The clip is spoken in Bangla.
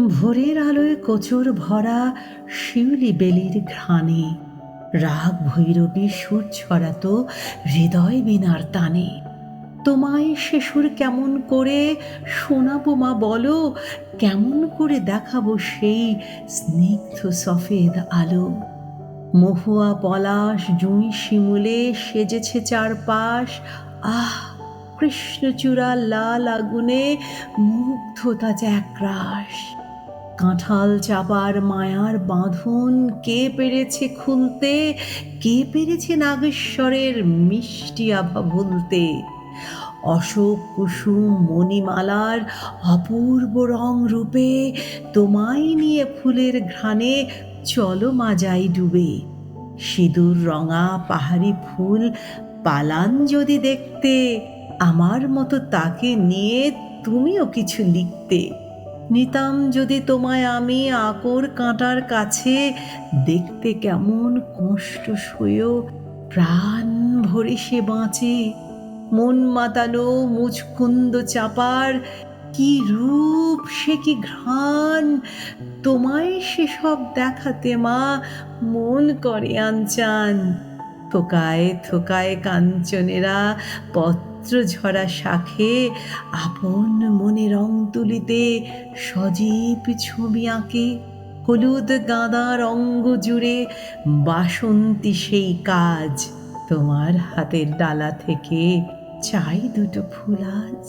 ভোরের আলোয় কচুর ভরা শিউলি বেলির ঘ্রাণে, রাগ ভৈরবী সুর ছড়াতো হৃদয় বিনার তানে। তোমায় সে সুর কেমন করে শোনাবো মা বলো, কেমন করে দেখাবো সেই স্নিগ্ধ সফেদ আলো। মহুয়া পলাশ, জুঁই শিমুলে সেজেছে চারপাশ, আহ, কৃষ্ণচূড়া লাল আগুনে মুগ্ধতা জ্যাক্রাস কাঁঠাল চাপার মায়ার বাঁধন কে পেরেছে খুলতে? কে পেরেছে নাগেশ্বরের মিষ্টি আভা ভুলতে? অশোক কুসুম মণিমালার অপূর্ব রং রূপে তোমায় নিয়ে ফুলের ঘ্রাণে চলো মাজাই ডুবে। সিঁদুর রঙা পাহাড়ি ফুল পালান যদি দেখতে, আমার মতো তাকে নিয়ে তুমিও কিছু লিখতে। নিতাম যদি তোমায় আমি আকর কাঁটার কাছে দেখতে কেমন কষ্ট সয়েও প্রাণ ভরে সে বাঁচে। মন মাতানো মুচকুন্দ চাপার, কি রূপ সে কি ঘ্রাণ? তোমায় সেসব দেখাতে মা মন করে আনচান। থোকায় থোকায় কাঞ্চনেরা পত্র ঝরা শাখে আপন মনে রং তুলিতে সজীব ছবি আঁকে। হলুদ গাঁদার অঙ্গ জুড়ে বাসন্তী সেই কাজ তোমার হাতের ডালা থেকে চাই দুটো ফুল আজ।